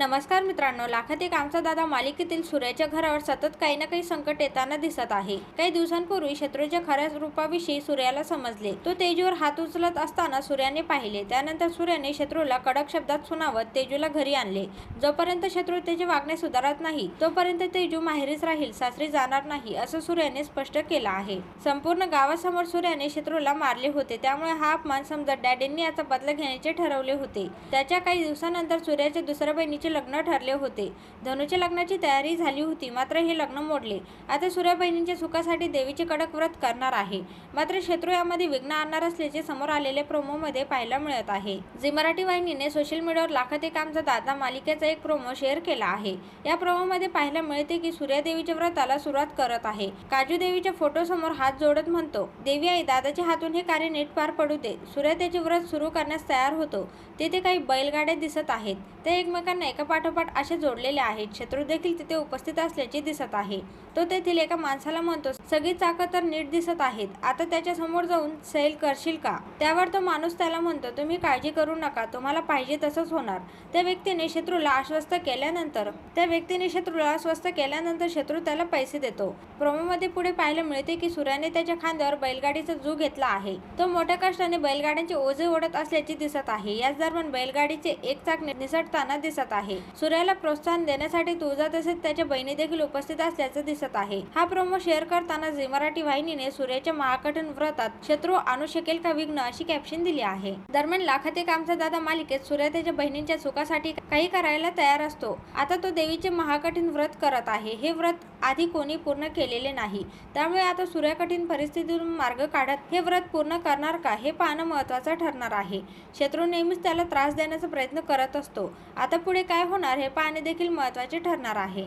नमस्कार मित्रांनो लाखात एक आमचा दादा मालिकेतील सूर्याच्या घरावर सतत काही ना काही संकट येताना दिसत आहे. काही दिवसांपूर्वी शत्रूच्या खऱ्या रूपाविषयी सूर्याला समजले. तो तेजूवर हात उचलत असताना सूर्याने पाहिले. त्यानंतर सूर्याने शत्रूला कडक शब्दात सुनावत तेजूला घरी आणले. जोपर्यंत शत्रू त्याचे वागणे सुधारत नाही तोपर्यंत तेजू माहेरीच राहील सासरी जाणार नाही असं सूर्याने स्पष्ट केलं आहे. संपूर्ण गावासमोर सूर्याने शत्रूला मारले होते. त्यामुळे हा अपमान समजत डॅडींनी याचा बदला घेण्याचे ठरवले होते. त्याच्या काही दिवसानंतर सूर्याच्या दुसऱ्या बहिणीचे लग्न ठरले होते. धनुच्या लग्नाची तयारी झाली होती मात्र हे लग्न मोडले. आता सूर्या बहिणींच्या सुखासाठी देवीचे कडक व्रत करणार आहे. मात्र शत्रू यामध्ये विघ्न आणणार असल्याचे समोर आलेले प्रोमोमध्ये पाहायला मिळत आहे. जी मराठी वाहिनीने सोशल मीडियावर लाखते कामचा दादा मालिकेचा एक प्रोमो शेअर केला आहे. या प्रोमोमध्ये पाहायला मिळते की सूर्यादेवीच्या व्रताला सुरुवात करत आहे. काजू देवीच्या फोटो समोर हात जोडत म्हणतो देवी आई दादाच्या हातून हे कार्य नीट पार पडू दे. सूर्या त्याचे व्रत सुरू करण्यास तयार होतो. तेथे काही बैलगाड्या दिसत आहेत. ते एकमेकांना एका पाठोपाठ असे जोडलेले आहेत. शत्रू देखील तिथे उपस्थित असल्याचे दिसत आहे. तो तेथील एका माणसाला म्हणतो सगळी चाकं तर नीट दिसत आहेत. आता त्याच्यासमोर जाऊन सैल करशील का? त्यावर तो माणूस त्याला म्हणतो तुम्ही काळजी करू नका. तुम्हाला पाहिजे तसंच होणार. त्या व्यक्तीने शत्रूला आश्वस्त केल्यानंतर त्या व्यक्तीने शत्रूला आश्वस्त केल्यानंतर शत्रू त्याला पैसे देतो. प्रोमोमध्ये पुढे पाहायला मिळते की सूर्याने त्याच्या खांद्यावर बैलगाडीचा जू घेतला आहे. तो मोठ्या कष्टाने बैलगाड्यांचे ओझे ओढत असल्याचे दिसत आहे. याच दरम्यान बैलगाडीचे एक चाक नि- निसटताना दिसत आहे. सूर्याला प्रोत्साहन देण्यासाठी तुळजा तसेच त्याच्या बहिणी देखील उपस्थित असल्याचं दिसत आहे. हा प्रोमो शेअर करताना झी मराठी वाहिनीने सूर्याच्या महाकठीण व्रतात शत्रू आणू शकेल का विघ्न अशी कॅप्शन दिली आहे. दरम्यान लाखाते कामचा दादा मालिकेत सूर्य त्याच्या बहिणींच्या सुखासाठी काही करायला तयार असतो. आता तो देवीचे महाकठीण व्रत करत आहे. हे व्रत आधी कोणी पूर्ण केलेले नाही. त्यामुळे आता सूर्या कठीण परिस्थितीतून मार्ग काढत हे व्रत पूर्ण करणार का हे पाहणं महत्वाचं ठरणार आहे. शत्रू नेहमीच त्याला त्रास देण्याचा प्रयत्न करत असतो. आता पुढे काय होणार हे पाहणे देखील महत्त्वाचे ठरणार आहे.